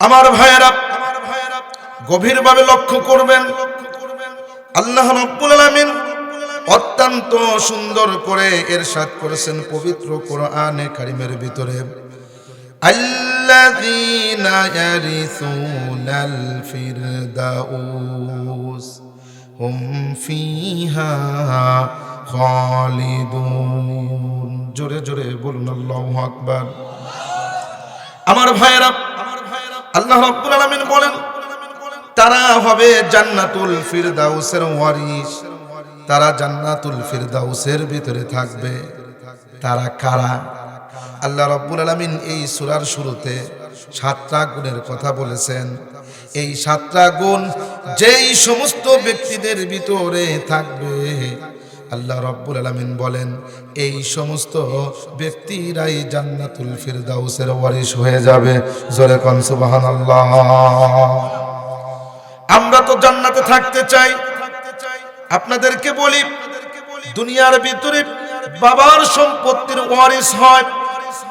আমার ভাইয়েরা, গভীরভাবে লক্ষ্য করবেন, আল্লাহ রব্বুল আলামিন অত্যন্ত সুন্দর করে এরশাদ করেছেন পবিত্র কোরআনে কারিমের ভিতরে। আল্লাযীনা ইয়ারিসুনাল ফিরদাউস হুম ফিহা খালিদুন। জোরে জোরে বলুন, আল্লাহু আকবার। আমার ভাইয়েরা আল্লাহ রাব্বুল আলামিন বলেন, তারা হবে জান্নাতুল ফিরদাউসের ওয়ারিস তারা জান্নাতুল ফিরদাউসের ভিতরে থাকবে। তারা কারা? আল্লাহ রাব্বুল আলামিন এই সূরার শুরুতে সাতটা গুণের কথা বলেছেন। এই সাতটা গুণ যেই সমস্ত ব্যক্তিদের ভিতরে থাকবে আল্লাহ রব্বুল আলামিন বলেন, এই সমস্ত ব্যক্তিরাই জান্নাতুল ফিরদাউসের ওয়ারিশ হয়ে যাবে। জোরে কন, সুবহানাল্লাহ। আমরা তো জান্নাতে থাকতে চাই। আপনাদেরকে বলি, দুনিয়ার ভিতরে বাবার সম্পত্তির ওয়ারিস হয়,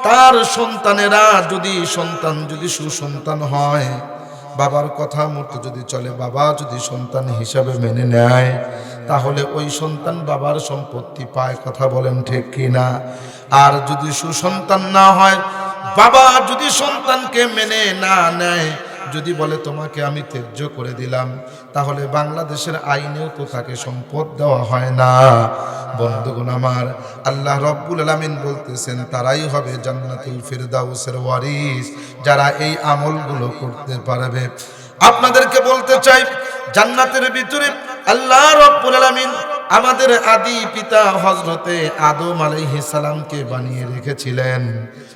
তার সন্তানেরা যদি সন্তান, যদি সুসন্তান হয়, বাবার কথা মতো যদি চলে, বাবা যদি সন্তান হিসাবে মেনে নেয় তাহলে ওই সন্তান বাবার সম্পত্তি পায়, কথা বলেন ঠিক কি না আর যদি সুসন্তান না হয়, বাবা যদি সন্তানকে মেনে না নেয়, যদি বলে তোমাকে আমি ত্যায্য করে দিলাম, তাহলে বাংলাদেশের আইনেও তো তাকে সম্পদ দেওয়া হয় না। বন্ধুগণ আমার, আল্লাহ রব্বুল আলামিন বলতেছেন, তারাই হবে জান্নাতুল ফিরদাউসের ওয়ারিস, যারা এই আমলগুলো করতে পারবে। আপনাদেরকে বলতে চাই, জান্নাতের ভিতরে আল্লাহ রব্বুল আলামিন আমাদের আদি পিতা হজরতে আদম সালামকে বানিয়ে রেখেছিলেন।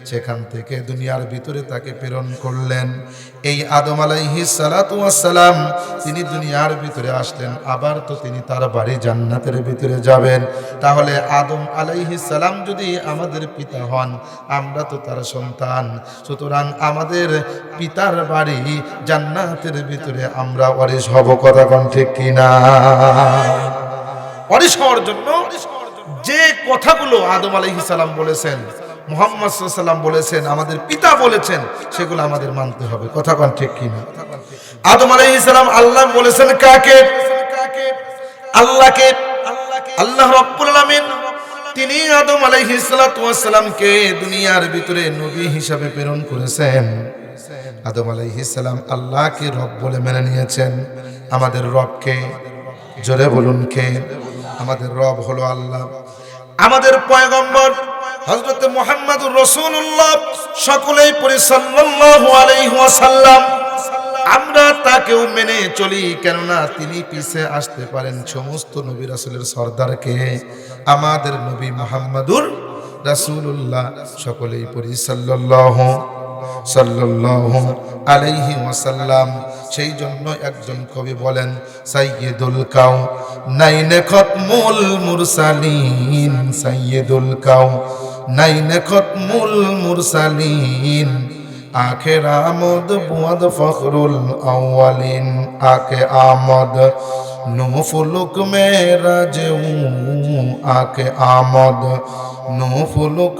সেখান থেকে দুনিয়ার ভিতরে তাকে প্রেরণ করলেন। এই আদম সালাম, তিনি দুনিয়ার ভিতরে আসলেন, আবার তো তিনি তার বাড়ি জান্নাতের ভিতরে যাবেন। তাহলে আদম সালাম যদি আমাদের পিতা হন, আমরা তো তার সন্তান। সুতরাং আমাদের পিতার বাড়ি জান্নাতের ভিতরে আমরা ওয়ারিশ হব, কথা কোন ঠিক কিনা? ওয়ারিশ হওয়ার জন্য যে কথাগুলো আদম আলাইহিস সালাম বলেছেন, মোহাম্মদ সাল্লাম বলেছেন, আমাদের পিতা বলেছেন, সেগুলো আমাদের মানতে হবে। কথা কোন ঠিক কিনা? আদম আলাইহিস সালাম আল্লাহ বলেছেন কাকে? আল্লাহকে। আল্লাহ রাব্বুল তিনি আদম আলাইহিস সালাতু সালামকে দুনিয়ার ভিতরে নবী হিসাবে প্রেরণ করেছেন। আদম আলাইহিস সালাম আল্লাহকে রব বলে মেনে নিয়েছেন। আমাদের রবকে, জোরে বলুন কে? আমাদের রব হলো আল্লাহ। আমাদের পয়গম্বর হযরত মুহাম্মদুর রাসূলুল্লাহ সকলেই ওয়াসাল্লাম। আমরা তাকেও মেনে চলি কেননা তিনি পিছে আসতে পারেন সমস্ত নবী রাসূলের সর্দারকে। আমাদের নবী মুহাম্মাদুর রাসূলুল্লাহ সকলেই পড়ি সাল্লাল্লাহু সাল্লাল্লাহু আলাইহি ওয়াসাল্লাম। সেই জন্য একজন কবি বলেন সাইয়্যিদুল কাউ নাইনে খতমুল মুরসালিন সাইয়্যিদুল কাউ নাইনে খতমুল মুরসালিন আখের আমদ বুয়াদ ফখরুল আউয়ালিন আকে আমদ নো ফুলুক মেরা যেউ আকে আমদ নো ফুলুক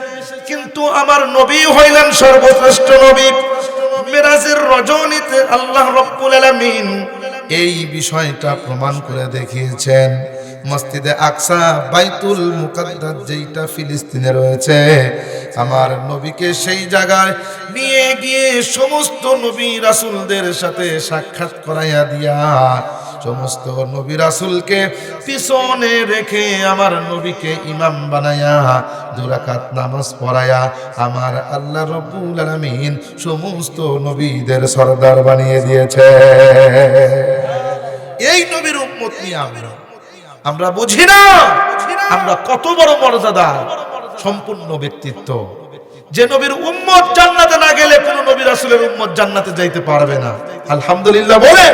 কিন্তু আমার নবী হইলেন সর্বশ্রেষ্ঠ নবী। মেরাজের রজনীতে আল্লাহ রব্বুল আলামিন এই বিষয়টা প্রমাণ করে দেখিয়েছেন। মসজিদে আকসা, বাইতুল মুকাদ্দাস যেইটা ফিলিস্তিনে রয়েছে, আমার নবীকে সেই জায়গায় নিয়ে গিয়ে সমস্ত নবী রাসূলদের সাথে সাক্ষাৎ করাইয়া দিয়া সমস্ত নবী রাসুলকে পিছনে রেখে আমার নবীকে ইমাম বানায়া দুরাকাত নামাজ পড়ায়া আমার আল্লাহ রব্বুল আলামিন সমস্ত নবীদের সর্দার বানিয়ে দিয়েছে। এই নবীর উম্মত নিয়ে আমরা আমরা বুঝি না, আমরা কত বড় মর্যাদা, সম্পূর্ণ ব্যক্তিত্ব। যে নবীর উম্মত জান্নাতে না গেলে কোন নবী রাসূলের উম্মত জান্নাতে যাইতে পারবে না। আলহামদুলিল্লাহ বলে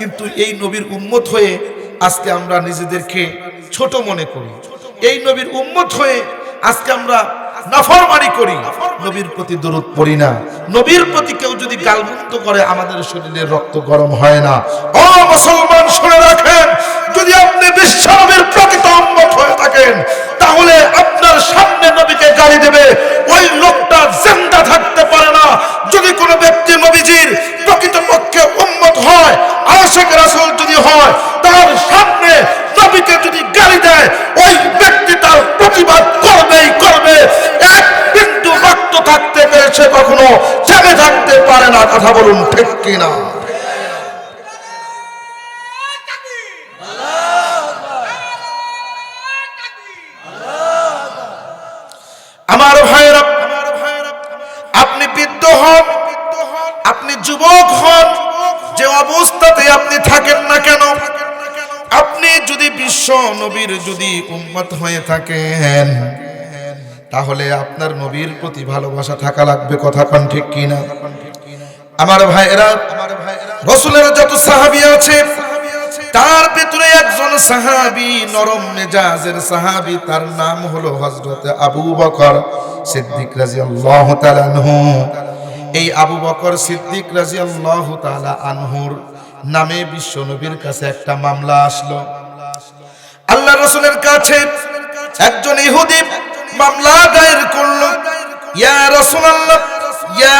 কিন্তু এই নবীর উম্মত হয়ে আজকে আমরা নিজেদেরকে ছোট মনে করি। এই নবীর উম্মত হয়ে আজকে আমরা নাফরমানি করি। নবীর প্রতি দরুদ পড়ি না। নবীর প্রতি কেউ যদি গালমুক্ত করে, আমাদের শরীরের রক্ত গরম হয় না। ও মুসলমান, শুনে রাখেন কথা বলুন ঠিক কিনা? আমার ভাইরা আপনি বৃদ্ধ হন, আপনি যুবক হন, যে অবস্থাতে আপনি থাকেন না কেন? আপনি যদি বিশ্ব নবীর যদি উম্মত হয়ে থাকেন, তাহলে আপনার নবীর প্রতি ভালোবাসা থাকা লাগবে, কথা কন ঠিক কিনা? আমার ভাইয়েরা, রসুলের যত সাহাবি আছে, তার ভিতরে একজন সাহাবি, নরম মেজাজের সাহাবি, তার নাম হলো হযরত আবু বকর সিদ্দিক রাদিয়াল্লাহু তাআলা আনহু। এই আবু বকর সিদ্দিক রাদিয়াল্লাহু তাআলা আনহুর নামে বিশ্ব নবীর কাছে একটা মামলা আসলো। আল্লাহ রসুলের কাছে একজন ইহুদি মামলা দায়ের করল। ইয়া রাসূলুল্লাহ ইয়া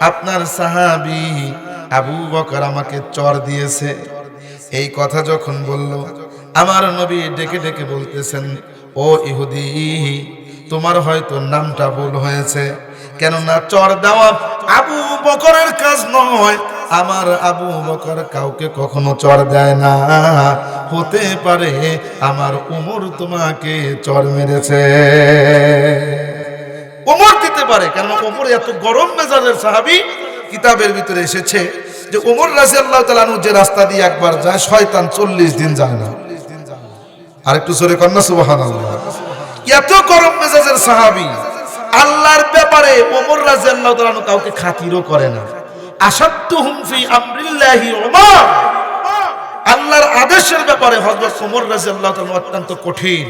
আপনার সাহাবি আবু বকর আমাকে চর দিয়েছে। এই কথা যখন বলল, আমার নবী ডেকে ডেকে বলতেছেন, ও ইহুদি, তোমার হয়তো নামটা ভুল হয়েছে। কেননা চর দেওয়া আবু বকরের কাজ নয়। আমার আবু বকর কাউকে কখনো চর দেয় না। হতে পারে আমার উমর তোমাকে চর মেরেছে। ওমর দিতে পারে কেন ওমর এত গরম মেজাজের সাহাবি কিতাবের ভিতরে এসেছে যে ওমর রাজি আল্লাহ তালানু যে রাস্তা দিয়ে একবার যায়, শয়তান চল্লিশ দিন যায় না। আর একটু জোরে কন্যা সুবাহান এত গরম মেজাজের সাহাবি, আল্লাহর ব্যাপারে ওমর রাজি আল্লাহ তালানু কাউকে খাতিরও করে না। আসাত্তু হুমফি আমরিল্লাহি ওমর আল্লাহর আদেশের ব্যাপারে হযরত ওমর রাদিয়াল্লাহু তাআলা অত্যন্ত কঠিন।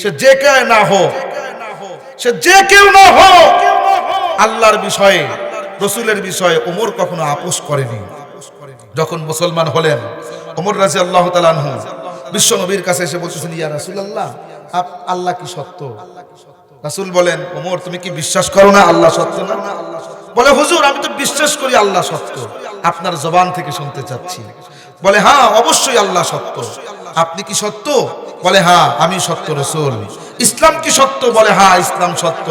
সে যে কে না হোক সে যে কেউ না হোক, আল্লাহর বিষয়ে, রসুলের বিষয়ে ওমর কখনো আপোষ করেনি। যখন মুসলমান হলেন, ওমর রাজি আল্লাহ তালানহু বিশ্ব নবীর কাছে এসে বলতেছেন, ইয়া রাসূলুল্লাহ, আপ আল্লাহ কি সত্য? রাসূল বলেন, ওমর, তুমি কি বিশ্বাস করো না আল্লাহ সত্য না? বলে, হুজুর, আমি তো বিশ্বাস করি আল্লাহ সত্য। আপনার জবান থেকে শুনতে চাচ্ছি। বলে হ্যাঁ অবশ্যই আল্লাহ সত্য। আপনি কি সত্য? বলে হ্যাঁ আমি সত্য রসুল। ইসলাম কি সত্য? বলে হ্যাঁ ইসলাম সত্য।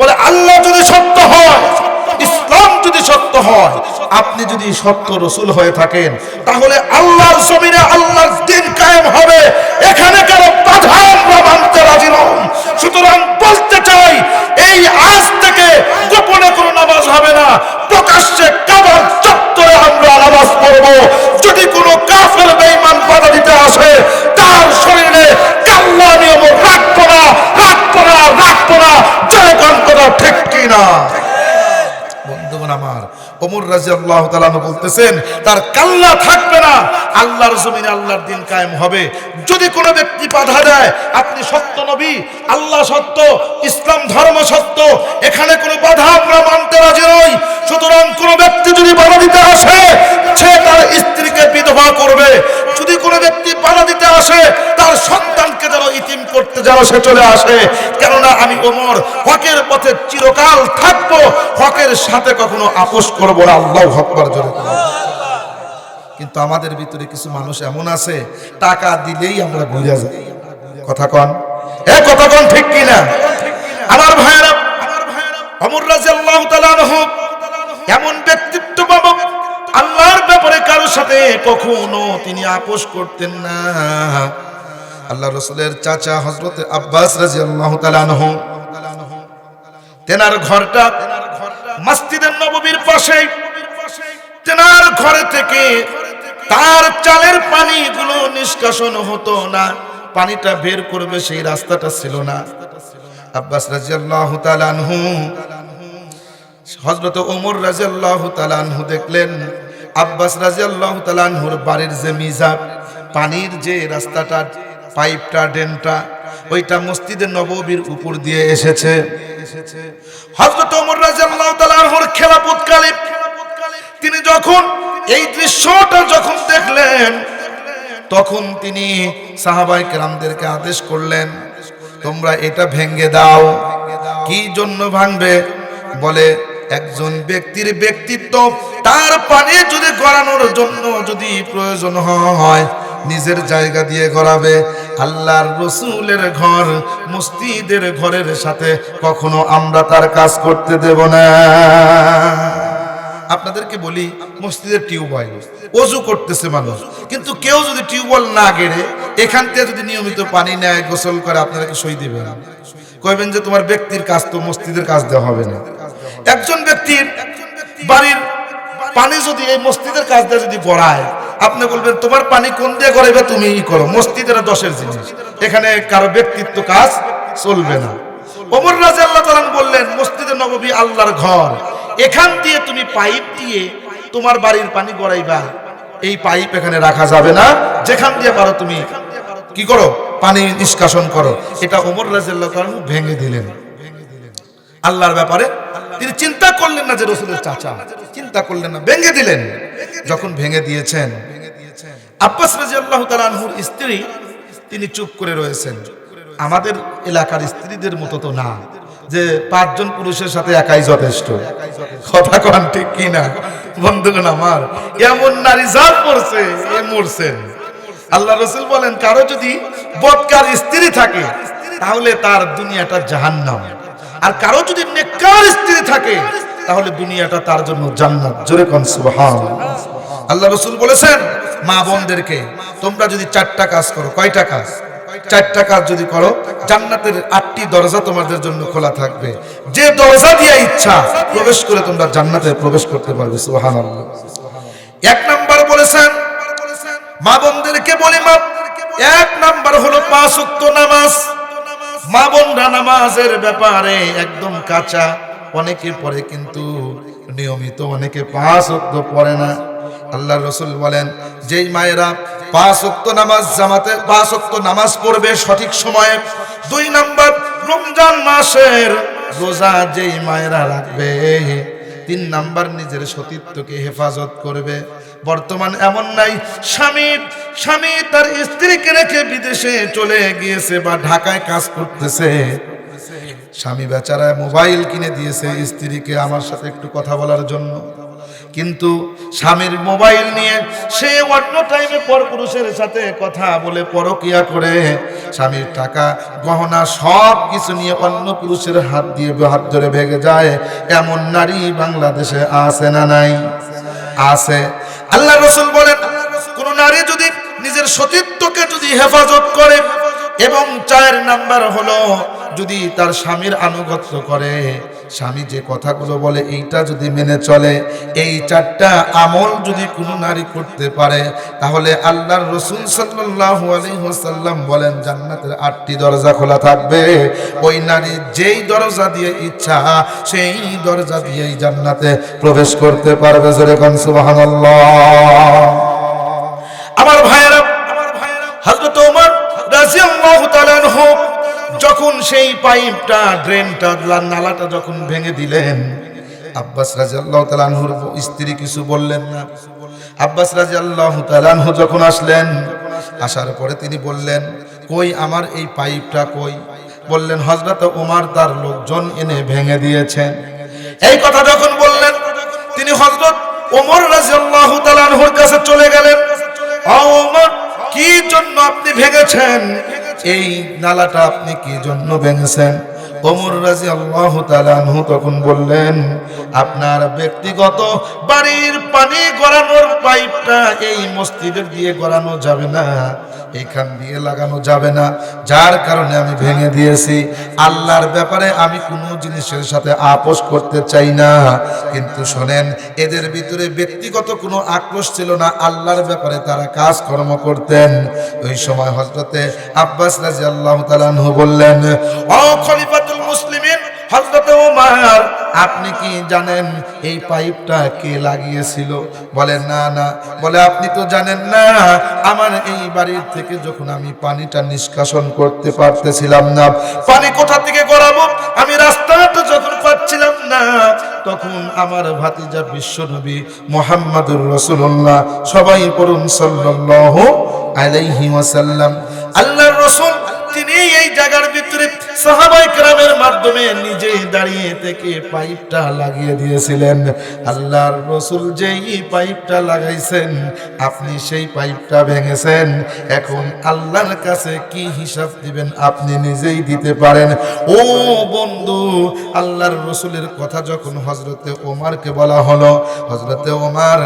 বলে, আল্লাহ যদি সত্য হয়, ইসলাম যদি সত্য হয়, আপনি যদি সত্য রসুল হয়ে থাকেন, তাহলে আল্লাহর জমিনে আল্লাহর দিন কায়েম হবে। এখানে কারও বাধা আমরা রাজি নন সুতরাং বলতে চাই, এই আজ থেকে গোপনে কোনো নামাজ হবে না। ওমর রাজি আল্লাহ তালানো বলতেছেন, তার কাল্লা থাকবে না। আল্লাহর জমিনে আল্লাহর দিন কায়েম হবে। যদি কোনো ব্যক্তি বাধা দেয়, আপনি সত্য নবী, আল্লাহ সত্য, ইসলাম ধর্ম সত্য, এখানে কোনো বাধা আমরা মানতে রাজি নই। সুতরাং কোনো ব্যক্তি যদি বাধা দিতে আসে, সে তার স্ত্রীকে বিধবা করবে। যদি কোনো ব্যক্তি বাধা দিতে আসে তার সন্তানকে যেন ইতিম করতে যেন সে চলে আসে। কেননা আমি ওমর হকের পথে চিরকাল থাকব, হকের সাথে কখনো আপোষ করব না। আল্লাহ হকবার জন্য কিন্তু আমাদের ভিতরে কিছু মানুষ এমন আছে, টাকা দিলেই আমরা ঘুরে যাই কথা কন। এ কথা কন ঠিক কিনা? আমার ভাইয়েরা অমর রাজি আল্লাহ এমন ব্যক্তিত্ব পাবো, আল্লাহর ব্যাপারে কারোর সাথে কখনো তিনি আপোষ করতেন না। আল্লাহ রসুলের চাচা হজরত আব্বাস রাজি আল্লাহ তেনার ঘরটা মসজিদের নববীর পাশে। তেনার ঘরে থেকে তার চালের পানিগুলো নিষ্কাশন হতো না। পানিটা বের করবে সেই রাস্তাটা ছিল না। আব্বাস রাজিয়াল্লাহু তাআলা আনহু ওমর রাজিয়াল্লাহু তাআলা দেখলেন আব্বাস রাজিয়াল্লাহু তাআলা বাড়ির যে মিজাব পানির যে রাস্তাটা পাইপটা ডেনটা ওইটা মসজিদের নববীর উপর দিয়ে এসেছে। হজরত ওমর রাজিয়াল্লাহু তাআলা আনহুর খেলাফতকালে তিনি যখন এই দৃশ্যটা যখন দেখলেন, তখন তিনি সাহাবাই কেরামদেরকে আদেশ করলেন, তোমরা এটা ভেঙ্গে দাও। কি জন্য ভাঙবে? বলে, একজন ব্যক্তির ব্যক্তিত্ব তার পানি যদি গড়ানোর জন্য যদি প্রয়োজন হয় নিজের জায়গা দিয়ে গড়াবে। আল্লাহর রসুলের ঘর, মসজিদের ঘরের সাথে কখনো আমরা তার কাজ করতে দেব না। আপনাদেরকে বলি, মসজিদের টিউবওয়েল, অজু করতেছে মানুষ। কিন্তু কেউ যদি টিউবওয়েল না গেড়ে, এখান থেকে যদি নিয়মিত পানি নেয়, গোসল করে, আপনাদেরকে সই দিবে না। কইবেন যে, তোমার ব্যক্তির কাজ তো মসজিদের কাজ দেওয়া হবে না। একজন ব্যক্তির বাড়ির পানি যদি এই মসজিদের কাজ দিয়ে যদি গড়ায় আপনি বলবেন, তোমার পানি কোন দিয়ে গড়াইবে তুমি ই করো। মসজিদের দশের জিনিস। এখানে কারও ব্যক্তিত্ব কাজ চলবে না। ওমর রাজা আল্লাহ তালান বললেন, মসজিদে নববী আল্লাহর ঘর। এখান দিয়ে তুমি পাইপ দিয়ে তোমার বাড়ির পানি গড়াইবা। এই পাইপ এখানে রাখা যাবে না। যেখান দিয়ে পারো তুমি কি করো? পানি নিষ্কাশন করো। এটা ওমর রাজিয়াল্লাহ ভেঙে দিলেন। আল্লাহর ব্যাপারে তিনি চিন্তা করলেন না যে রসুলের চাচা। চিন্তা করলেন না, ভেঙে দিলেন। যখন ভেঙে দিয়েছেন, আব্বাস রাজিয়াল্লাহু তাআলা আনহুর স্ত্রী তিনি চুপ করে রয়েছেন। আমাদের এলাকার স্ত্রীদের মতো তো না, যে পাঁচজন পুরুষের সাথে একাই যথেষ্ট। কথা কন ঠিক কি না বন্ধুগণ আমার, এমন নারী যা পড়ছে এ মরছেন। আল্লাহ রসুল বলেন, কারও যদি বৎকার স্ত্রী থাকে, তাহলে তার দুনিয়াটা জাহান্নাম। আর কারও যদি নেককার স্ত্রী থাকে, তাহলে দুনিয়াটা তার জন্য জান্নাত। জোরে কোন, সুবহান। আল্লাহ রসুল বলেছেন, মা বোনদেরকে তোমরা যদি চারটা কাজ করো, কয়টা কাজ? চারটা কাজ যদি করো, জান্নাতের আটটি দরজা তোমাদের জন্য খোলা থাকবে। যে দরজা দিয়ে ইচ্ছা, প্রবেশ করে তোমরা জান্নাতে প্রবেশ করতে পারবে, সুবহানাল্লাহ। এক নাম্বার বলেছেন, মা বোনদেরকে বলি মা, এক নাম্বার হলো পাঁচ ওয়াক্ত নামাজ। মা বোনরা নামাজের ব্যাপারে একদম কাঁচা। অনেকে পড়ে কিন্তু নিয়মিত, অনেকে পাঁচ অক্ত পড়ে না। আল্লাহ রসুল বলেন, যেই মায়েরা পাঁচ অক্ত নামাজ জামাতে, পাঁচ অক্ত নামাজ পড়বে সঠিক সময়ে, দুই নম্বর রমজান মাসের রোজা যেই মায়েরা রাখবে তিন নাম্বার নিজের সতীত্বকে হেফাজত করবে। বর্তমান এমন নাই, স্বামী স্বামী তার স্ত্রীকে রেখে বিদেশে চলে গিয়েছে বা ঢাকায় কাজ করতেছে। স্বামী বেচারায় মোবাইল কিনে দিয়েছে স্ত্রীকে, আমার সাথে একটু কথা বলার জন্য। কিন্তু স্বামীর মোবাইল নিয়ে সে অন্য টাইমে পর পুরুষের সাথে কথা বলে পরকিয়া করে। স্বামীর টাকা, গহনা সব কিছু নিয়ে অন্য পুরুষের হাত দিয়ে হাত ধরে ভেঙে যায়। এমন নারী বাংলাদেশে আছে না নাই? আছে। আল্লাহ রসুল বলেন, কোন নারী যদি নিজের সতীত্বকে যদি হেফাজত করে এবং চার নাম্বার হলো, যদি তার স্বামীর আনুগত্য করে স্বামী যে কথাগুলো বলে, এইটা যদি মেনে চলে, এই চারটা আমল যদি কোনো নারী করতে পারে, তাহলে আল্লাহর রসুল সাল্লাল্লাহু আলাইহি ওয়াসাল্লাম বলেন, জান্নাতের আটটি দরজা খোলা থাকবে। ওই নারী যেই দরজা দিয়ে ইচ্ছা, সেই দরজা দিয়েই জান্নাতে প্রবেশ করতে পারবে। জোরে সুবহানাল্লাহ। সেই পাইপটা, ড্রেনটা, নালাটা যখন ভেঙে দিলেন, আব্বাস রাদিয়াল্লাহু তাআলা আনহুর স্ত্রী কিছু বললেন না। আব্বাস রাদিয়াল্লাহু তাআলা আনহু যখন আসলেন, আসার পরে তিনি বললেন, কই আমার এই পাইপটা কই? বললেন, হযরত ওমর তার লোকজন এনে ভেঙে দিয়েছেন। এই কথা যখন বললেন, তিনি হযরত ওমর রাদিয়াল্লাহু তাআলা আনহুর কাছে চলে গেলেন। কি জন্য আপনি ভেঙেছেন? এই নালাটা আপনি কি জন্য ভেঙেছেন? ওমর রাজি আল্লাহ তালানহু তখন বললেন, আপনার ব্যক্তিগত বাড়ির পানি গড়ানোর পাইপটা এই মসজিদের দিয়ে গড়ানো যাবে না, এখান দিয়ে লাগানো যাবে না। যার কারণে আমি ভেঙে দিয়েছি। আল্লাহর ব্যাপারে আমি কোনো জিনিসের সাথে আপোষ করতে চাই না। কিন্তু শোনেন, এদের ভিতরে ব্যক্তিগত কোনো আক্রোশ ছিল না। আল্লাহর ব্যাপারে তারা কাজকর্ম করতেন। ওই সময় হজরতে আব্বাস রাজি আল্লাহ তালানহু বললেন মুসলিমিন আপনি কি জানেন এই পাইপটা কে লাগিয়েছিল? বলে, না না। বলে, আপনি তো জানেন না, আমার এই বাড়ির থেকে যখন আমি পানিটা নিষ্কাশন করতে পারতেছিলাম না, পানি কোথা থেকে গড়াবো? আমি রাস্তাটা যখন পাচ্ছিলাম না, তখন আমার ভাতিজা বিশ্বনবী মোহাম্মদুর রসুল্লাহ সবাই পড়ুন সাল্লাল্লাহু আলাইহি ওয়াসাল্লাম। আল্লাহর রসুল, তিনি এই জায়গার ভিতরে সাহাবাই কেরামের মাধ্যমে থেকে পাইপটা লাগিয়ে দিয়েছিলেন। আল্লাহর রসুল যেই পাইপটা লাগাইছেন, আপনি সেই পাইপটা ভেঙেছেন। এখন আল্লাহর কাছে কি হিসাব দিবেন আপনি নিজেই দিতে পারেন। ও বন্ধু, আল্লাহর রসুলের কথা যখন হজরতে ওমারকে বলা হলো হজরতে ওমার,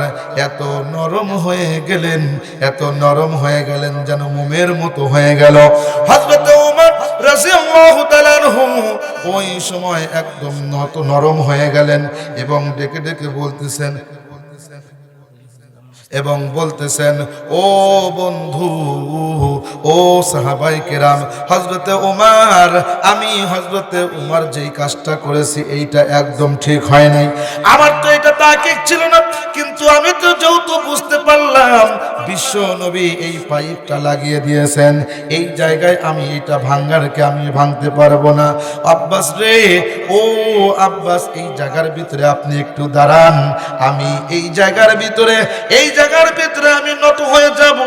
এত নরম হয়ে গেলেন, এত নরম হয়ে গেলেন যেন মোমের মতো হয়ে গেল। হজরতে ওই সময় একদম নত নরম হয়ে গেলেন এবং ডেকে ডেকে বলতেছেন, এবং বলতেছেন, ও বন্ধু ও সাহাবাই কেরাম হজরতে উমার, আমি হজরতে উমার যেই কাজটা করেছি, এইটা একদম ঠিক হয় নাই। আমার তো এটা তাকিক ছিল না, কিন্তু আমি তো যেহেতু বুঝতে পারলাম, বিশ্ব নবী এই পাইপটা লাগিয়ে দিয়েছেন। এই জায়গায় আমি এটা ভাঙ্গারকে আমি ভাঙতে পারব না। আব্বাস রে, ও আব্বাস, এই জায়গার ভিতরে আপনি একটু দাঁড়ান। আমি এই জায়গার ভিতরে, এই জায়গার ভিতরে আমি নত হয়ে যাব।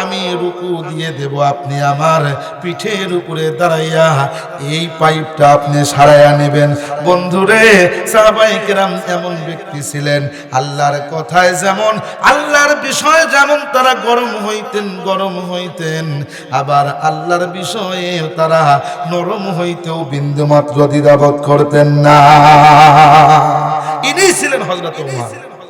আমি রুকু দিয়ে দেব আপনি আমার পিঠের উপরে দাঁড়াইয়া। এই পাইপটা আপনি সারাইয়া নেবেন। বন্ধুরে সাহাবাই কেরাম এমন ব্যক্তি ছিলেন, আল্লাহর কথায় যেমন, আল্লাহর বিষয়ে যেমন তারা গরম হইতেন গরম হইতেন, আবার আল্লাহর বিষয়ে তারা নরম হইতেও বিন্দুমাত্র দ্বিধাবোধ করতেন না। ইনি ছিলেন হজরত উমর।